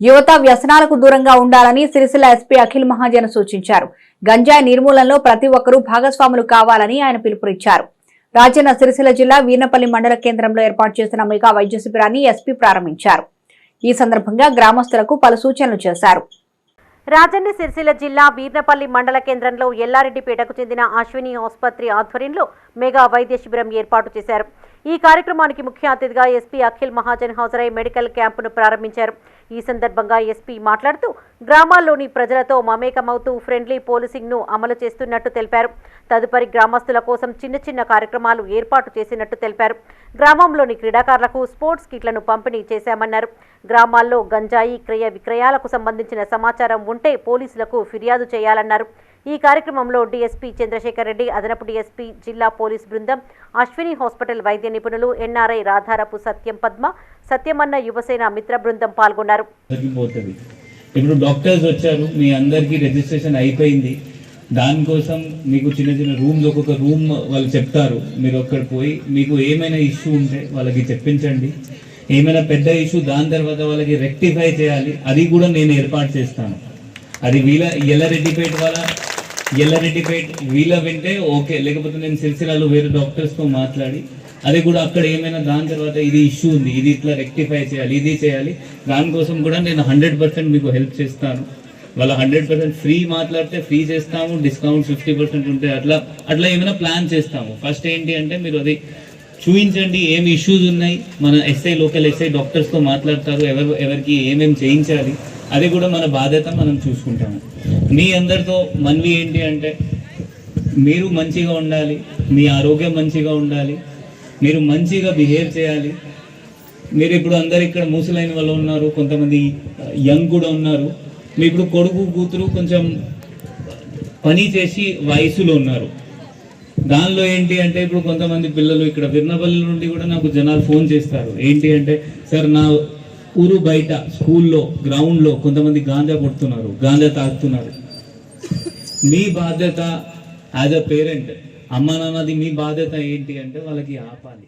యువత వ్యసనాలకు దూరంగా ఉండాలని సిరిసిల్ల ఎస్పీ అఖిల్ మహాజన్ సూచించారు. గంజాయి నిర్మూలనలో ప్రతి ఒక్కరూ భాగస్వాములు కావాలని ఆయన పిలుపునిచ్చారు. రాజన్న సిరిసిల్ల జిల్లా వీర్నపల్లి మండల కేంద్రంలో ఏర్పాటు చేసిన మెగా వైద్య శిబిరాన్ని ఎస్పీ ప్రారంభించారు. ఈ సందర్భంగా గ్రామస్తులకు పలు సూచనలు చేశారు. రాజన్న సిరిసిల్ల జిల్లా వీర్నపల్లి మండల కేంద్రంలో ఎల్లారెడ్డిపేటకు చెందిన అశ్విని ఆసుపత్రి ఆధ్వర్యంలో మెగా వైద్య శిబిరం ఏర్పాటు చేశారు. ఈ కార్యక్రమానికి ముఖ్య అతిథిగా ఎస్పీ అఖిల్ మహాజన్ హాజరై మెడికల్ క్యాంపును ప్రారంభించారు. ఈ సందర్భంగా ఎస్పీ మాట్లాడుతూ గ్రామాల్లోని ప్రజలతో మమేకమవుతూ ఫ్రెండ్లీ పోలీసింగ్ను అమలు చేస్తున్నట్టు తెలిపారు. తదుపరి గ్రామస్తుల కోసం చిన్న చిన్న కార్యక్రమాలు ఏర్పాటు చేసినట్టు తెలిపారు. గ్రామంలోని క్రీడాకారులకు స్పోర్ట్స్ కిట్లను పంపిణీ చేశామన్నారు. గ్రామాల్లో గంజాయి క్రయ విక్రయాలకు సంబంధించిన సమాచారం ఉంటే పోలీసులకు ఫిర్యాదు చేయాలన్నారు. ఈ కార్యక్రమంలో డీఎస్పీ చంద్రశేఖర్ రెడ్డి అదనపు డీఎస్పీ జిల్లా పోలీస్ బృందం అశ్విని హాస్పిటల్ వైద్య నిపుణులు ఎన్ఆర్ఐ రాధారపు సత్యం పద్మ సత్యమన్న యువసేన మిత్ర బృందం పాల్గొన్నారు. ఇప్పుడు డాక్టర్స్ వచ్చారు మీ అందరికీ రిజిస్ట్రేషన్ అయిపోయింది. దానికోసం మీకు చిన్న చిన్న రూమ్స్ ఒక్కొక్క రూమ్ వాళ్ళు చెప్తారు. మీరు అక్కడ పోయి మీకు ఏమైనా ఇష్యూ ఉంటే వాళ్ళకి చెప్పించండి. ఏమైనా పెద్ద ఇష్యూ దాని తర్వాత వాళ్ళకి రెక్టిఫై చేయాలి. అది కూడా నేను ఏర్పాటు చేస్తాను. అది వీళ్ళ ఎల్లరెడ్డిపేట వాళ్ళ ఎల్లారెడ్డిపేట వీళ్ళ వింటే ఓకే లేకపోతే నేను సిరిసిల్లాలో వేరే డాక్టర్స్తో మాట్లాడి అది కూడా అక్కడ ఏమైనా దాని తర్వాత ఇది ఇష్యూ ఉంది ఇది ఇట్లా రెక్టిఫై చేయాలి ఇది చేయాలి. దానికోసం కూడా నేను హండ్రెడ్ పర్సెంట్ మీకు హెల్ప్ చేస్తాను. వాళ్ళ హండ్రెడ్ పర్సెంట్ ఫ్రీ మాట్లాడితే ఫ్రీ చేస్తాము డిస్కౌంట్ ఫిఫ్టీ పర్సెంట్ ఉంటే అట్లా అట్లా ఏమైనా ప్లాన్ చేస్తాము. ఫస్ట్ ఏంటి అంటే మీరు అది చూపించండి ఏమి ఇష్యూస్ ఉన్నాయి. మన ఎస్ఐ లోకల్ ఎస్ఐ డాక్టర్స్తో మాట్లాడతారు ఎవరు ఎవరికి ఏమేమి చేయించాలి అది కూడా మన బాధ్యత మనం చూసుకుంటాము. మీ అందరితో మనవి ఏంటి అంటే మీరు మంచిగా ఉండాలి మీ ఆరోగ్యం మంచిగా ఉండాలి మీరు మంచిగా బిహేవ్ చేయాలి. మీరు ఇప్పుడు అందరు ఇక్కడ మూసలైన వాళ్ళు ఉన్నారు కొంతమంది యంగ్ కూడా ఉన్నారు. మీ ఇప్పుడు కొడుకు కూతురు కొంచెం పని చేసి వయసులో ఉన్నారు. దానిలో ఏంటి అంటే ఇప్పుడు కొంతమంది పిల్లలు ఇక్కడ విర్నపల్లి నుండి కూడా నాకు జనాలు ఫోన్ చేస్తారు. ఏంటి అంటే సార్ నా ఊరు బయట స్కూల్లో గ్రౌండ్లో కొంతమంది గాంజా కొడుతున్నారు గాంజా తాగుతున్నారు. మీ బాధ్యత యాజ్ అ పేరెంట్ అమ్మ నాన్నది మీ బాధ్యత ఏంటి అంటే వాళ్ళకి ఆపాలి.